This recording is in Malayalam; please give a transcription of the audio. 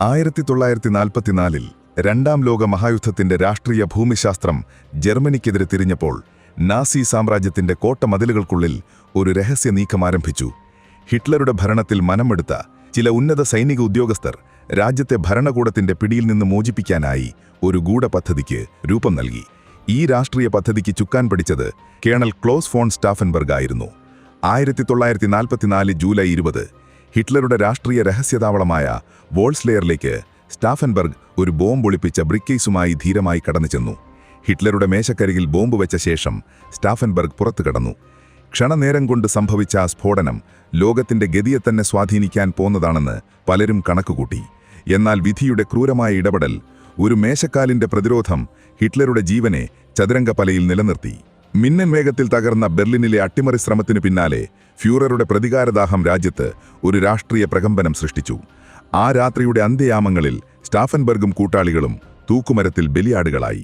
ആയിരത്തി തൊള്ളായിരത്തി നാൽപ്പത്തിനാലിൽ രണ്ടാം ലോക മഹായുദ്ധത്തിന്റെ രാഷ്ട്രീയ ഭൂമിശാസ്ത്രം ജർമ്മനിക്കെതിരെ തിരിഞ്ഞപ്പോൾ നാസി സാമ്രാജ്യത്തിന്റെ കോട്ടമതിലുകൾക്കുള്ളിൽ ഒരു രഹസ്യ നീക്കം ആരംഭിച്ചു. ഹിറ്റ്ലറുടെ ഭരണത്തിൽ മനമെടുത്ത ചില ഉന്നത സൈനിക ഉദ്യോഗസ്ഥർ രാജ്യത്തെ ഭരണകൂടത്തിന്റെ പിടിയിൽ നിന്ന് മോചിപ്പിക്കാനായി ഒരു ഗൂഢപദ്ധതിക്ക് രൂപം നൽകി. ഈ രാഷ്ട്രീയ പദ്ധതിക്ക് ചുക്കാൻ പിടിച്ചത് കേണൽ ക്ലോസ് ഫോൺ സ്റ്റാഫൻബർഗ് ആയിരുന്നു. ആയിരത്തി തൊള്ളായിരത്തി നാൽപ്പത്തിനാല് ജൂലൈ ഇരുപത് ഹിറ്റ്ലറുടെ രാഷ്ട്രീയ രഹസ്യതാവളമായ വോൾസ്ലെയറിലേക്ക് സ്റ്റാഫൻബർഗ് ഒരു ബോംബ് ഒളിപ്പിച്ച ബ്രിക്കേസുമായി ധീരമായി കടന്നു ചെന്നു. ഹിറ്റ്ലറുടെ മേശക്കരികിൽ ബോംബ് വെച്ച ശേഷം സ്റ്റാഫൻബർഗ് പുറത്തു കടന്നു. ക്ഷണനേരം കൊണ്ട് സംഭവിച്ച ആ സ്ഫോടനം ലോകത്തിന്റെ ഗതിയെ തന്നെ സ്വാധീനിക്കാൻ പോന്നതാണെന്ന് പലരും കണക്കുകൂട്ടി. എന്നാൽ വിധിയുടെ ക്രൂരമായ ഇടപെടൽ ഒരു മേശക്കാലിന്റെ പ്രതിരോധം ഹിറ്റ്ലറുടെ ജീവനെ ചതുരംഗപ്പലയിൽ നിലനിർത്തി. മിന്നൻ വേഗത്തിൽ തകർന്ന ബെർലിനിലെ അട്ടിമറി ശ്രമത്തിനു പിന്നാലെ ഫ്യൂററുടെ പ്രതികാരദാഹം രാജ്യത്ത് ഒരു രാഷ്ട്രീയ പ്രകമ്പനം സൃഷ്ടിച്ചു. ആ രാത്രിയുടെ അന്ത്യയാമങ്ങളിൽ സ്റ്റാഫൻബർഗും കൂട്ടാളികളും തൂക്കുമരത്തിൽ ബലിയാടുകളായി.